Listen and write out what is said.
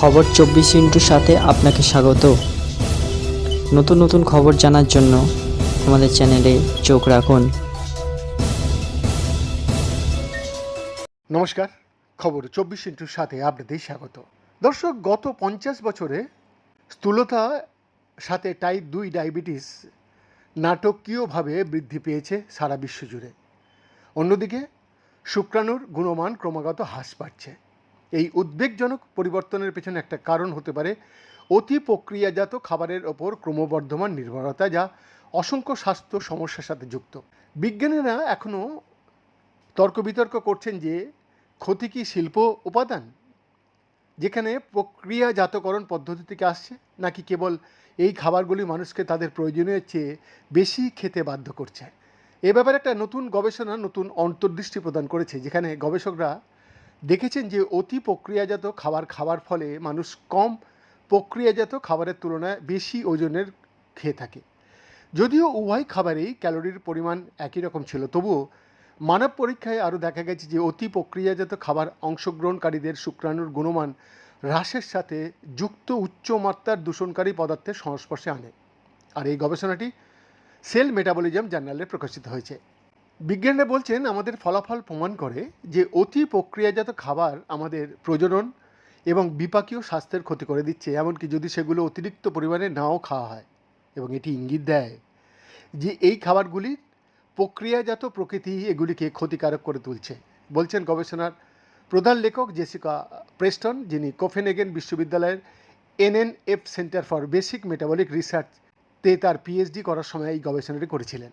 খবর চব্বিশ ইন্টুর সাথে আপনাকে স্বাগত। নতুন নতুন খবর জানার জন্য আমাদের চ্যানেলে চোখ রাখুন। নমস্কার, খবর চব্বিশ ইন্টুর সাথে আপনাদের স্বাগত। দর্শক, গত পঞ্চাশ বছরে স্থূলতা সাথে টাইপ দুই ডায়াবেটিস নাটকীয়ভাবে বৃদ্ধি পেয়েছে সারা বিশ্ব জুড়ে। অন্যদিকে শুক্রাণুর গুণমান ক্রমাগত হ্রাস পাচ্ছে। এই উদ্বেগজনক পরিবর্তনের পেছনে একটা কারণ হতে পারে অতি প্রক্রিয়াজাত খাবারের ওপর ক্রমবর্ধমান নির্ভরতা যা অসংখ্য স্বাস্থ্য সমস্যার সাথে যুক্ত। বিজ্ঞানীরা এখনও তর্ক বিতর্ক করছেন যে ক্ষতি কি শিল্প উপাদান, যেখানে প্রক্রিয়াজাতকরণ পদ্ধতি থেকে আসছে, নাকি কেবল এই খাবারগুলি মানুষকে তাদের প্রয়োজনীয় চেয়ে বেশি খেতে বাধ্য করছে? এ ব্যাপারে একটা নতুন গবেষণা, নতুন অন্তর্দৃষ্টি প্রদান করেছে, যেখানে গবেষকরা দেখেছেন যে অতি প্রক্রিয়াজাত খাবার খাওয়ার ফলে মানুষ কম প্রক্রিয়াজাত খাবারের তুলনায় বেশি ওজনের খেয়ে থাকে। যদিও উভয় খাবারেই ক্যালোরির পরিমাণ একই রকম ছিল, তবুও মানব পরীক্ষায় আরও দেখা গেছে যে অতি প্রক্রিয়াজাত খাবার অংশগ্রহণকারীদের শুক্রাণুর গুণমান হ্রাসের সাথে যুক্ত উচ্চ মাত্রার দূষণকারী পদার্থের সংস্পর্শে আনে। আর এই গবেষণাটি সেল মেটাবলিজম জার্নালে প্রকাশিত হয়েছে। বিজ্ঞানীরা বলছেন, আমাদের ফলাফল প্রমাণ করে যে অতি প্রক্রিয়াজাত খাবার আমাদের প্রজনন এবং বিপাকীয় স্বাস্থ্যের ক্ষতি করে দিচ্ছে। এমনকি যদি সেগুলো অতিরিক্ত পরিমাণে নাও খাওয়া হয় এবং এটি ইঙ্গিত দেয় যে এই খাবারগুলির প্রক্রিয়াজাত প্রকৃতি এগুলিকে ক্ষতিকারক করে তুলছে। বলছেন গবেষণার প্রধান লেখক জেসিকা প্রেস্টন, যিনি কোফেনেগেন বিশ্ববিদ্যালয়ের NNF centre for basic metabolic research তে তার পিএইচডি করার সময় এই গবেষণাটি করেছিলেন।